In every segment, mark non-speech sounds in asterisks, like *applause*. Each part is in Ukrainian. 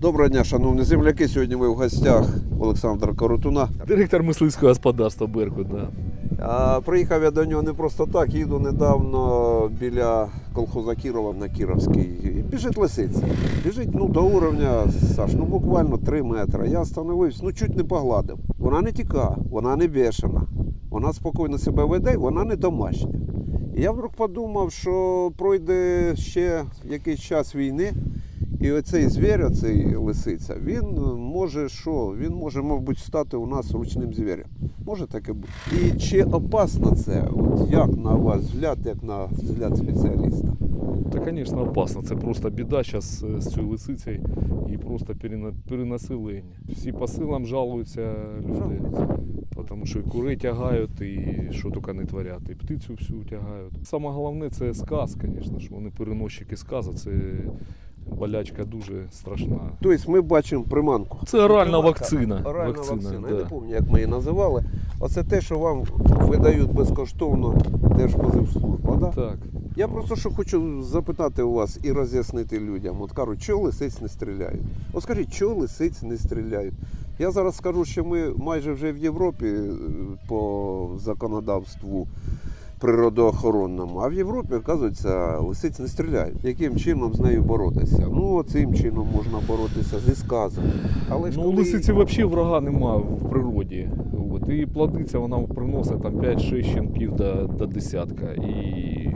Доброго дня, шановні земляки. Сьогодні ми в гостях Олександра Коротуна. Директор мисливського господарства Беркут, да. А, приїхав я до нього не просто так. Їду недавно біля колхоза Кірова на Кіровський. І біжить лисиця. Біжить ну, до уровня, Саш, ну буквально 3 метри. Я остановився, ну чуть не погладив. Вона не тіка, вона не бешена. Вона спокійно себе веде, вона не домашня. І я вдруг подумав, що пройде ще якийсь час війни. І оцей звір, оцей лисиця, він може що? Він може, мабуть, стати у нас ручним звірем. Може таке бути. І чи опасно це? От як на ваш взгляд, як на взгляд спеціаліста? Та, звісно, опасно. Це просто біда зараз з цією лисицею і просто перена- перенаселення. Всі по силам жалуються люди. Тому що і кури тягають, і що тільки не творять, і птицю всю тягають. Саме головне це сказ, звісно, що вони переносчики сказу, це болячка дуже страшна. Тобто ми бачимо приманку. Це оральна вакцина. Оральна Вакцина, вакцина. Я не пам'ятаю, як ми її називали. Оце те, що вам видають безкоштовно Держпозивслужба. Да? Так. Я просто що хочу запитати у вас і роз'яснити людям. От кажуть, чого лисиць не стріляють? От скажіть, чого лисиць не стріляють? Я зараз скажу, що ми майже вже в Європі е, по законодавству природоохоронному, а в Європі, оказується, лисиць не стріляють. Яким чином з нею боротися? Ну, цим чином можна боротися зі сказом. Але ж Ну, у коли- лисиці взагалі врага нема в природі. От. І плодиться вона приносить там 5-6 щенків до, до десятка. І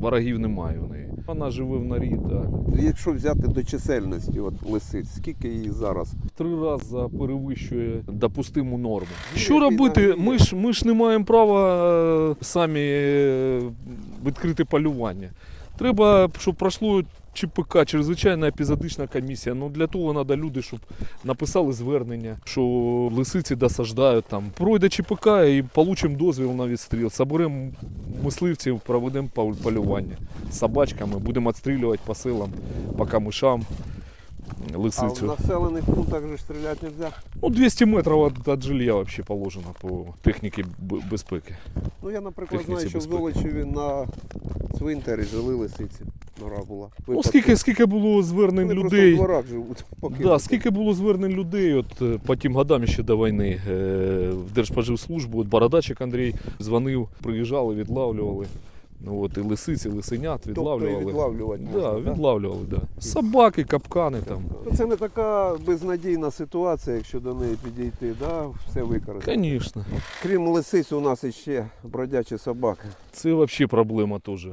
ворогів немає в неї. Вона живе в норі, так. Якщо взяти до чисельності от лисиць, скільки її зараз? Три рази перевищує допустиму норму. Що робити? Ми ж, ми ж не маємо права е, самі е, відкрити полювання. Треба, щоб пройшло ЧПК, чрезвичайна епізодична комісія. Ну для того треба люди, щоб написали звернення, що лисиці досаждають там. Пройде ЧПК і получимо дозвіл на відстріл. Соберемо мисливців, проведемо полювання з собачками, будемо відстрілювати по селам, по камишам. А в Лисицю. населених пунктах же стріляти не можна. Ну, 200 метрів від, від жилья вообще положено по техніці безпеки. Ну я, наприклад, Техніці знаю, що в безпеки. Золочеві на цвинтарі жили лисиці. Нора була. Ну, скільки, скільки було звернень Вони людей. в дворах живуть. *laughs* Да, скільки було звернень людей от, е, по тим годам ще до війни е, в Держпоживслужбу, от Бородачик Андрій дзвонив, приїжджали, відлавлювали. Ну, от, і лисиці, лисенят Тобто і відлавлювали. відлавлювати можна, да, да? відлавлювали, да. Собаки, капкани там. Ну, Це не така безнадійна ситуація, якщо до неї підійти, да? все використати. Звісно. Крім лисиць, у нас іще бродячі собаки. Це взагалі проблема теж.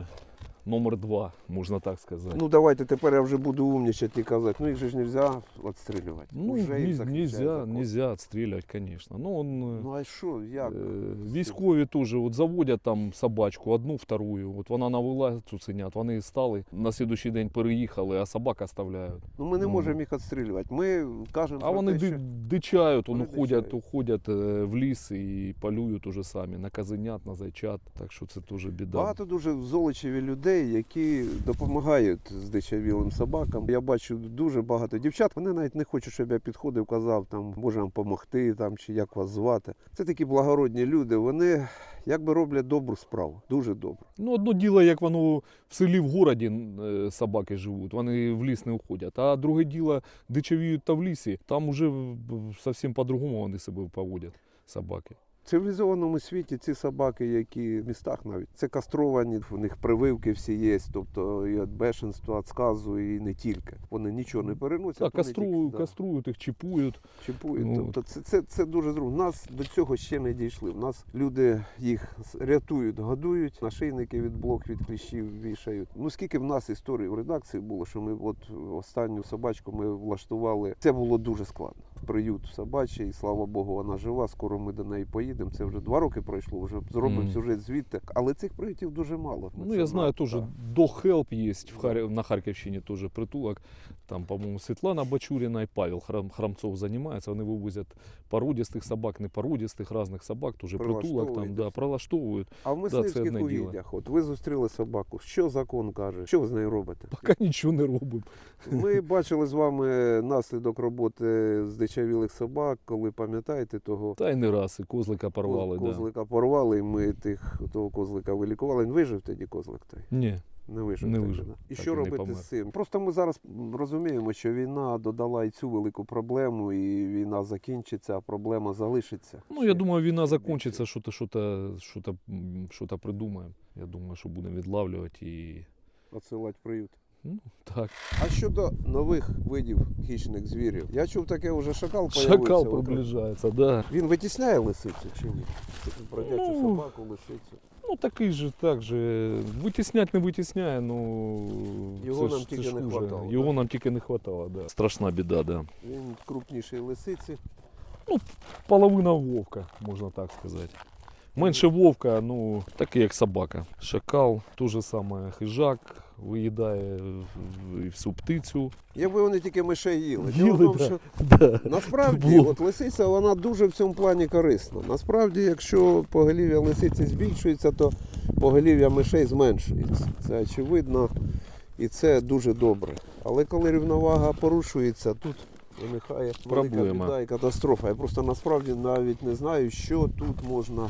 Номер два, можна так сказати. Ну давайте тепер я вже буду умнічати і казати, ну їх же ж не можна відстрілювати. Ну, Уже їх нельзя, нельзя отстрелять, конечно. Ну, он, э, Ну а що, як? э, військові теж от заводять там собачку, одну, вторую. От вона навела цуценят, вони стали, на слідуючий день переїхали, а собак оставляють. Ну ми не ну. можемо їх відстрілювати. Ми кажемо, А про вони те, що... дичають, вони уходять, уходять е, в ліс і полюють уже самі на казенят, на зайчат. Так що це теж біда. Багато дуже Золочеві людей, які допомагають з дичавілим собакам. Я бачу дуже багато дівчат. Вони навіть не хочуть, щоб я підходив, казав, там може вам допомогти, там чи як вас звати. Це такі благородні люди. Вони якби роблять добру справу, дуже добру. Ну, одно діло, як воно в селі в городі е, собаки живуть, вони в ліс не уходять. А друге діло, дичавіють та в лісі, там уже зовсім по-другому вони себе поводять, собаки. В цивілізованому світі ці собаки, які в містах навіть це кастровані, у них прививки всі є, тобто і від бешенства, від сказу, і не тільки. Вони нічого не переносять. Так, вони каструю, да. каструють їх, чіпують. чіпують. Ну, тобто це, це, це дуже зручно. Нас до цього ще не дійшли. У нас люди їх рятують, годують, нашийники від блок від кліщів вішають. Ну скільки в нас історій в редакції було, що ми от останню собачку ми влаштували. Це було дуже складно. Приют собачий, і слава Богу, вона жива. Скоро ми до неї поїдемо. Це вже два роки пройшло, вже зробимо Мгм. сюжет звідти. Але цих приютів дуже мало. Ну, я знаю, теж. Dog є в Хар... на Харківщині теж притулок. Там, по-моєму, Світлана Бачуріна і Павел Храм... Храмцов займаються. Вони вивозять породістих собак, непородістих, різних собак, теж притулок там, да, прилаштовують. А в мисливських діло. угіддях, от ви зустріли собаку. Що закон каже? Що ви з нею робите? Поки нічого не робимо. Ми бачили з вами наслідок роботи з здичавілих собак, коли пам'ятаєте того Та й не раз, і козлика порвали. Да. козлика порвали, і ми тих, того козлика вилікували. Він вижив тоді козлик той. Ні. Не вижив. Не так, вижив. да? І Так що і не робити помер. з цим? Просто ми зараз розуміємо, що війна додала і цю велику проблему, і війна закінчиться, а проблема залишиться. Ну, я Ще думаю, війна закінчиться, що-то, що-то, що-то, м, що-то придумаємо. Я думаю, що будемо відлавлювати і. Отсилати в приют. Ну, так. А щодо нових видів хищних звірів, я чув таке вже шакал появився. Шакал приближається, да. Він витісняє лисицю чи ні? Бродячу Ну, собаку, лисицю. Ну, такий же, так же. Витіснять не витісняє, ну. Його це нам ж- це тільки ж не хуже. хватало, Його да? нам тільки не хватало, да. Страшна біда, да. Він крупніший лисиці. Ну, Половина вовка, можна так сказати. Менше вовка, ну, такий як собака. Шакал, те же саме хижак, виїдає всю птицю. Якби вони тільки мишей їли. Їли, тому, да. що Да. Насправді, от лисиця вона дуже в цьому плані корисна. Насправді, якщо поголів'я лисиці збільшується, то поголів'я мишей зменшується. Це очевидно і це дуже добре. Але коли рівновага порушується, тут виникає велика біда і катастрофа. Я просто насправді навіть не знаю, що тут можна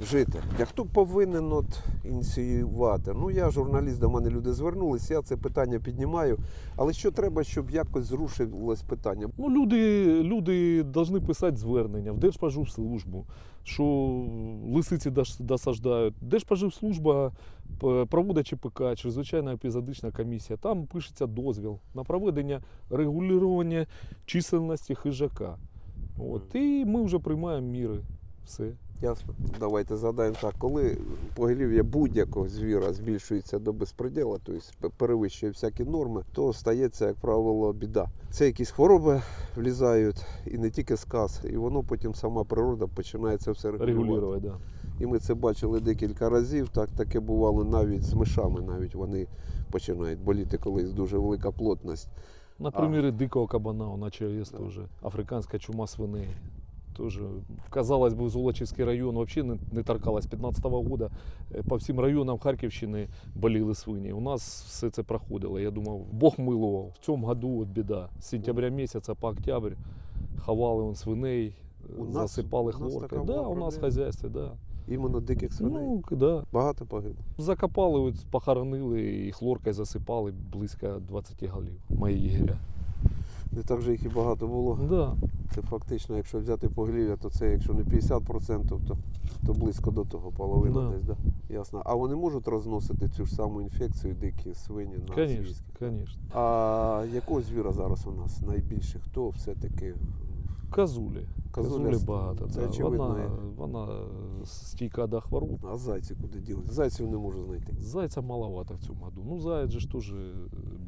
вжити. А хто повинен от ініціювати? Ну я журналіст, до мене люди звернулись, я це питання піднімаю. Але що треба, щоб якось зрушилось питання? Ну, люди, люди повинні писати звернення в Держпоживслужбу, що лисиці дос- досаждають. Держпоживслужба проводить ЧПК, чрезвичайна епізодична комісія. Там пишеться дозвіл на проведення регулювання чисельності хижака. От, і ми вже приймаємо міри. Все. Ясно. Давайте задаємо так. Коли поголів'я будь-якого звіра збільшується до безпреділа, тобто перевищує всякі норми, то стається, як правило, біда. Це якісь хвороби влізають, і не тільки сказ, і воно потім сама природа починає це все регулювати. Да. І ми це бачили декілька разів. Так таке бувало навіть з мишами. Навіть вони починають боліти, коли дуже велика плотність. На примірі дикого кабана, на ЧАЕС теж. Африканська чума свиней. Тоже, казалось бы, Золочівський район вообще не, не торкалась. 15 года е, по всім районам Харківщини боліли свині. У нас все це проходило. Я думав, Бог милував. В цьому году от біда. З сентября місяця по октябрь ховали он свиней, У нас- засипали у нас. Да, у нас в хазяйстві, да. Іменно диких свиней. Ну, да. Багато погибло. Закопали, от, похоронили і хлоркою засипали близько 20 голів. Мої єгеря. Не так же їх і багато було. Да. Це фактично, якщо взяти поглів'я, то це якщо не 50%, то, то близько до того, половина Да. десь, да? Ясно. А вони можуть розносити цю ж саму інфекцію, дикі свині на Конечно, звірські? А якого звіра зараз у нас найбільше? Хто все-таки? Козулі. Козуля Козулі багато. це да. очевидно Вона, вона стійка до хвороб. А зайці куди ділися? Зайців не можу знайти. Зайця маловато в цьому году. Ну, заяць же ж теж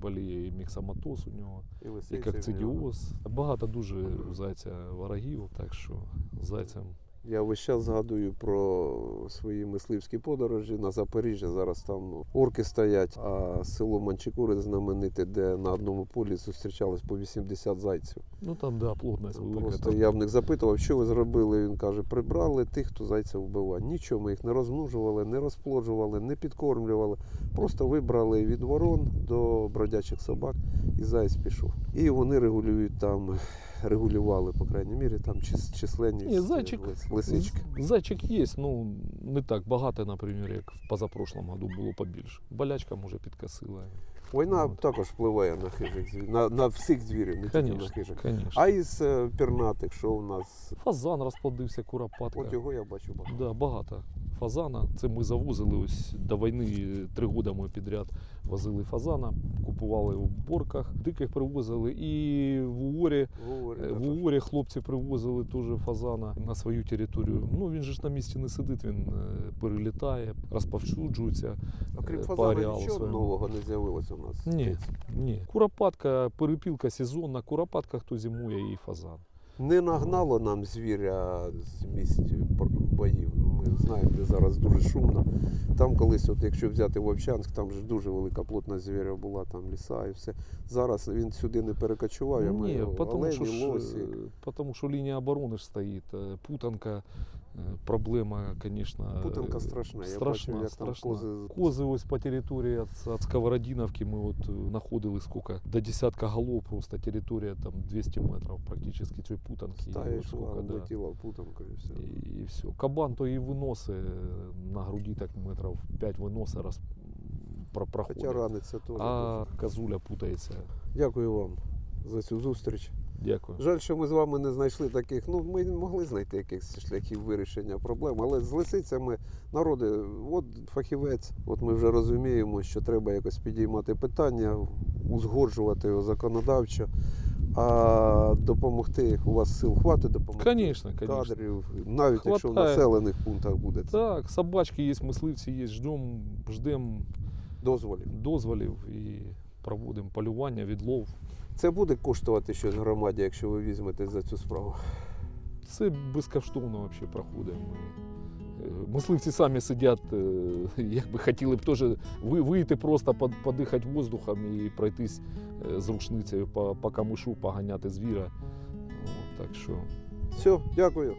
боліє і міксоматоз у нього, І і лисиця, і кокцидіоз. Багато дуже у зайця ворогів, так що зайцям. Я весь час згадую про свої мисливські подорожі на Запоріжжя. Зараз там орки стоять, а село Манчикури знамените, де на одному полі зустрічалось по 80 зайців. Ну там, да, плотність велика. Просто я в них запитував, що ви зробили. Він каже, прибрали тих, хто зайців вбиває. Нічого, ми їх не розмножували, не розплоджували, не підкормлювали. Просто вибрали від ворон до бродячих собак, і заяць пішов. І вони регулюють там, регулювали, по крайній мірі, там чис- численність Ні, зайчик- лисички. Зайчик є, ну не так багато, наприклад, як в позапрошлому году було побільше. Болячка може підкосила. Війна також впливає на хижих на, на всіх звірів, не тільки на хижих. А із е, пернатих, що у нас? Фазан розплодився, куропатка. От його я бачу багато. Да, багато фазана. Це ми завозили ось до війни три роки ми підряд возили фазана, купували в борках, диких привозили. І в Уорі, е, в так. Уорі хлопці привозили теж фазана на свою територію. Ну він же ж на місці не сидить, він е, перелітає, розповсюджується. Окрім е, фазана, нічого нового не з'явилося нас. Ні, ні. Куропатка, перепілка сезонна, куропатка хто зимує і фазан. Не нагнало нам звіря з місць боїв. Ну, Ми знаємо, де зараз дуже шумно. Там колись, от якщо взяти Вовчанськ, там же дуже велика плотна звіря була, там ліса і все. Зараз він сюди не перекочував, я Ні, маю потому олені, що, лосі. е, що лінія оборони ж стоїть, е, путанка, Проблема, звісно, Путанка страшна. Я страшна, бачив, як страшна. там кози. Кози ось по території від, від Сковородиновки ми от знаходили скільки, до десятка голов просто територія там 200 метрів практично цієї путанки. І от скільки, да. влетіла в путанку і все. І, і все. Кабан то і виноси на груді так метрів 5 виноси раз про- проходить. Хоча раниться теж. а козуля путається. Дякую вам за цю зустріч. Дякую. Жаль, що ми з вами не знайшли таких. Ну, ми могли знайти якихось шляхів вирішення проблем, але з лисицями народи, от фахівець, от ми вже розуміємо, що треба якось підіймати питання, узгоджувати його законодавчо, а допомогти у вас сил хватить допомогти. Конечно, конечно. Кадрів, навіть якщо в населених пунктах буде це Так, собачки є, мисливці є, ждемо, ждем дозволів. дозволів і проводимо полювання, відлов. Це буде коштувати щось громаді, якщо ви візьмете за цю справу. Це безкоштовно взагалі проходить. Е, мисливці самі сидять, е, якби хотіли б теж вийти просто подихати воздухом і пройтись е, з рушницею по, по камишу, поганяти звіра. От, так що Все, дякую.